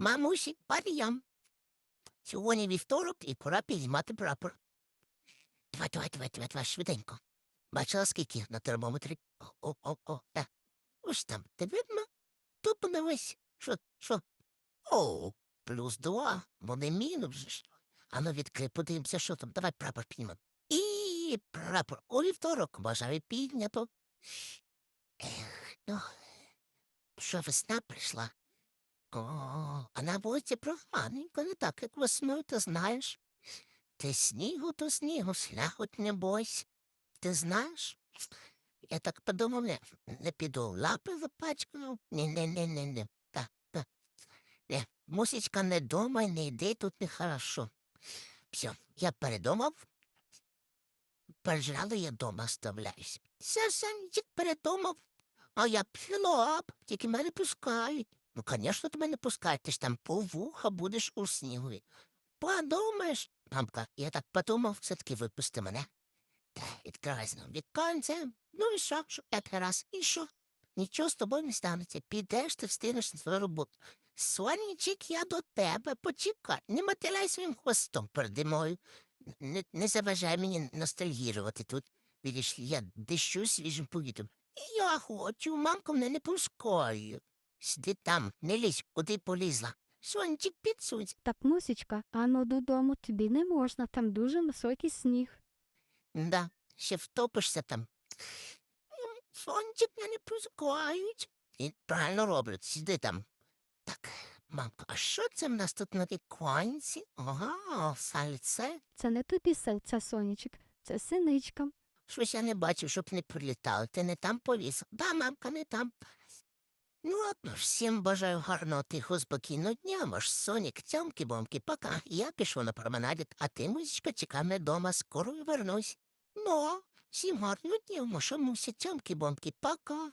Мамусі, паріям. Сьогодні вівторок і пора підіймати прапор. Давай, давай, давай, давай, давай, швиденько. Бачила, скільки на термометрі? О, о, о, е. Ось там, ти видно? Тут подивись. Що, що? О, плюс два, вони мінус. же ж. А ну відкрий, подивимося, що там. Давай прапор піднімемо. І прапор у вівторок бажаю піднято. Ех, ну, що весна прийшла? О, а на вулиці проганенько, не так, як весною, ти знаєш. Ти снігу, то снігу, сляготь не бойся. Ти знаєш? Я так подумав, не, не піду лапи запачкаю. Ні, ні, ні, ні, ні. Та, та. Не, мусічка не дома, не йди, тут нехорошо. Все, я передумав. Пожалуй, я дома оставляюсь. Все, Санчик передумав. А я пілоп, тільки мене пускають. Ну, звісно, тебе не пускають, ти ж там повуха будеш у снігові. Подумаєш, мамка, я так подумав, все-таки випусти мене. Та відкривай знову віконце. Ну і що, що п'ятий раз, і що? Нічого з тобою не станеться. Підеш, ти встигнеш на свою роботу. Сонечик, я до тебе, почекай, не мотиляй своїм хвостом переді мною. Не, не заважай мені ностальгірувати тут. Видиш, я дищу свіжим повітрям. Я хочу, мамка мене не пускає. Сиди там, не лізь, куди полізла. Сонечик, підсунься. Так, Мусічка, ано додому тобі не можна, там дуже високий сніг. Да, ще втопишся там. Сончик мене пускають. І правильно роблять, сиди там. Так, мамка, а що це в нас тут на віконці? Ага, сальце. Це не тобі серця, сонечок, це синичка. Щось я не бачив, щоб не прилітали. Ти не там повісив. Да, мамка, не там. Ну, ладно, всім бажаю гарного, тихого, спокійного дня, ваш сонік, цьомки-бомки, пока. Я пішов на променаді, а ти, музичка, чекай дома, скоро вернусь. Ну, всім гарного дня, моша муся, цьомки-бомки, пока.